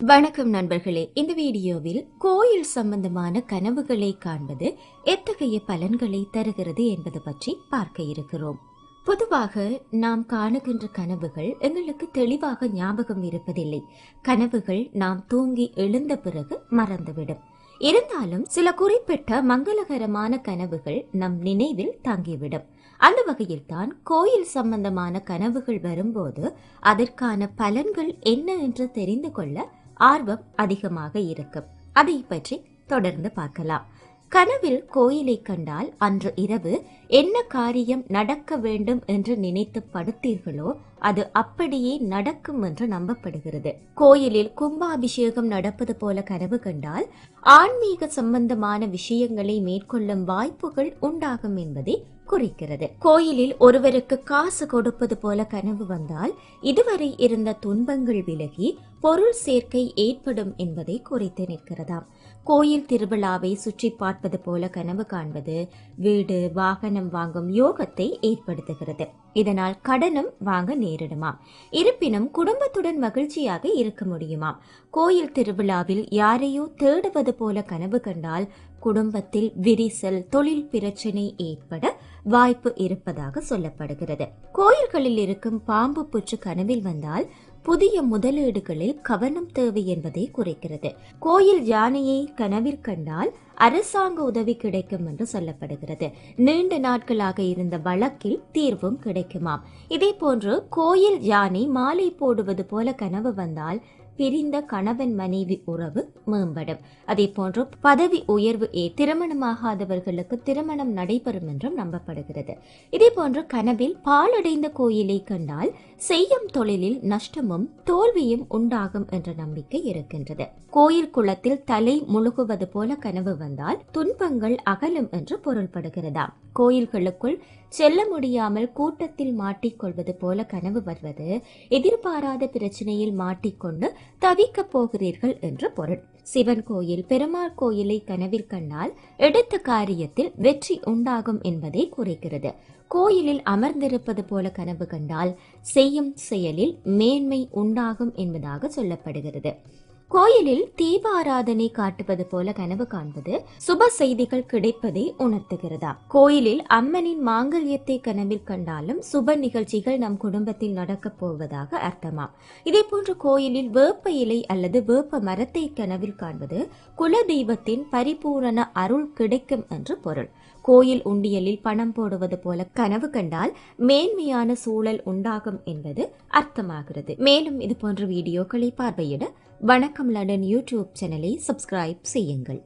வணக்கம் நண்பர்களே. இந்த வீடியோவில் கோயில் சம்பந்தமான கனவுகளை காண்பது எத்தகைய பலன்களை தருகிறது என்பது பற்றி பார்க்க இருக்கிறோம். பொதுவாக நாம் காணுகின்ற கனவுகள் எங்களுக்கு தெளிவாக ஞாபகம் இருப்பதில்லை. கனவுகள் நாம் தூங்கி எழுந்த பிறகு மறந்துவிடும். இருந்தாலும் சில குறிப்பிட்ட மங்களகரமான கனவுகள் நம் நினைவில் தங்கிவிடும். அந்த வகையில்தான் கோயில் சம்பந்தமான கனவுகள் வரும்போது அதற்கான பலன்கள் என்ன என்று தெரிந்து கொள்ள ஆர்வம் அதிகமாக இருக்கும். அதை பற்றி தொடர்ந்து பார்க்கலாம். கனவில் கோயிலை கண்டால் அன்று இரவு என்ன காரியம் நடக்க வேண்டும் என்று நினைத்து படுத்தீர்களோ அது அப்படியே நடக்கும் என்று நம்பப்படுகிறது. கோயிலில் கும்பாபிஷேகம் நடப்பது போல கனவு கண்டால் ஆன்மீக சம்பந்தமான விஷயங்களை மேற்கொள்ளும் வாய்ப்புகள் உண்டாகும் என்பதை குறிக்கிறது. கோயிலில் ஒருவருக்கு காசு கொடுப்பது போல கனவு வந்தால் இதுவரை இருந்த துன்பங்கள் விலகி பொருள் சேர்க்கை ஏற்படும் என்பதை குறித்து நிற்கிறதாம். கோயில் திருவிழாவை சுற்றி பார்ப்பது போல கனவு காண்பது வீடு வாகனம் வாங்கும் யோகத்தை ஏற்படுத்துகிறது. இதனால் கடனும் வாங்க நேரிடுமாம். இருப்பினும் குடும்பத்துடன் மகிழ்ச்சியாக இருக்க முடியுமாம். கோயில் திருவிழாவில் யாரையோ தேடுவது போல கனவு கண்டால் குடும்பத்தில் விரிசல் தொழில் பிரச்சனை ஏற்பட வாய்ப்பு இருப்பதாக சொல்லப்படுகிறது. கோயில்களில் இருக்கும் பாம்பு புற்று கனவில் வந்தால் புதிய முதலீடுகளில் கவனம் தேவை என்பதை குறைக்கிறது. கோயில் யானையை கனவில் கண்டால் அரசாங்க உதவி கிடைக்கும் என்று சொல்லப்படுகிறது. நீண்ட நாட்களாக இருந்த வழக்கில் தீர்வும் கிடைக்குமாம். இதே போன்று கோயில் யானை மாலை போடுவது போல கனவு வந்தால் பிரிந்த கணவன் மனைவி உறவு மேம்படும். அதே போன்று பதவி உயர்வு ஏ திருமணமாகாதவர்களுக்கு திருமணம் நடைபெறும் என்றும் நம்பப்படுகிறது. இதே போன்று கனவில் பாலடைந்த கோயிலை கண்டால் செய்யும் தொழிலில் நஷ்டமும் தோல்வியும் உண்டாகும் என்ற நம்பிக்கை இருக்கின்றது. கோயில் குளத்தில் தலை முழுகுவது போல கனவு வந்தால் துன்பங்கள் அகலும் என்று பொருள்படுகிறதாம் கோயில்களுக்குள் செல்ல முடியாமல் கூட்டத்தில் மாட்டிக்கொள்வது போல கனவு வருவது எதிர்பாராத பிரச்சனையில் மாட்டிக்கொண்டு தவிக்கப் போகிறீர்கள் என்று பொருள். சிவன் கோயில் பெருமாள் கோயிலை கனவில் கண்ணால் எடுத்த காரியத்தில் வெற்றி உண்டாகும் என்பதை குறைக்கிறது. கோயிலில் அமர்ந்திருப்பது போல கனவு கண்டால் செய்யும் செயலில் மேன்மை உண்டாகும் என்பதாக சொல்லப்படுகிறது. கோயிலில் தீபாராதனை காட்டுவது போல கனவு காண்பது சுப செய்திகள் கிடைப்பதை உணர்த்துகிறதா? கோயிலில் அம்மனின் மாங்கல்யத்தை கனவில் கண்டாலும் சுப நிகழ்ச்சிகள் நம் குடும்பத்தில் நடக்கப் போவதாக அர்த்தமாம் இதே போன்று கோயிலில் வேப்ப இலை அல்லது வேப்ப மரத்தை கனவில் காண்பது குல தெய்வத்தின் பரிபூரண அருள் கிடைக்கும் என்று பொருள். கோயில் உண்டியலில் பணம் போடுவது போல கனவு கண்டால் மேன்மையான சூழல் உண்டாகும் என்பது அர்த்தமாகிறது. மேலும் இது போன்ற வீடியோக்களை பார்வையிட வணக்கம் லண்டன் யூடியூப் சேனலை சப்ஸ்கிரைப் செய்யுங்கள்.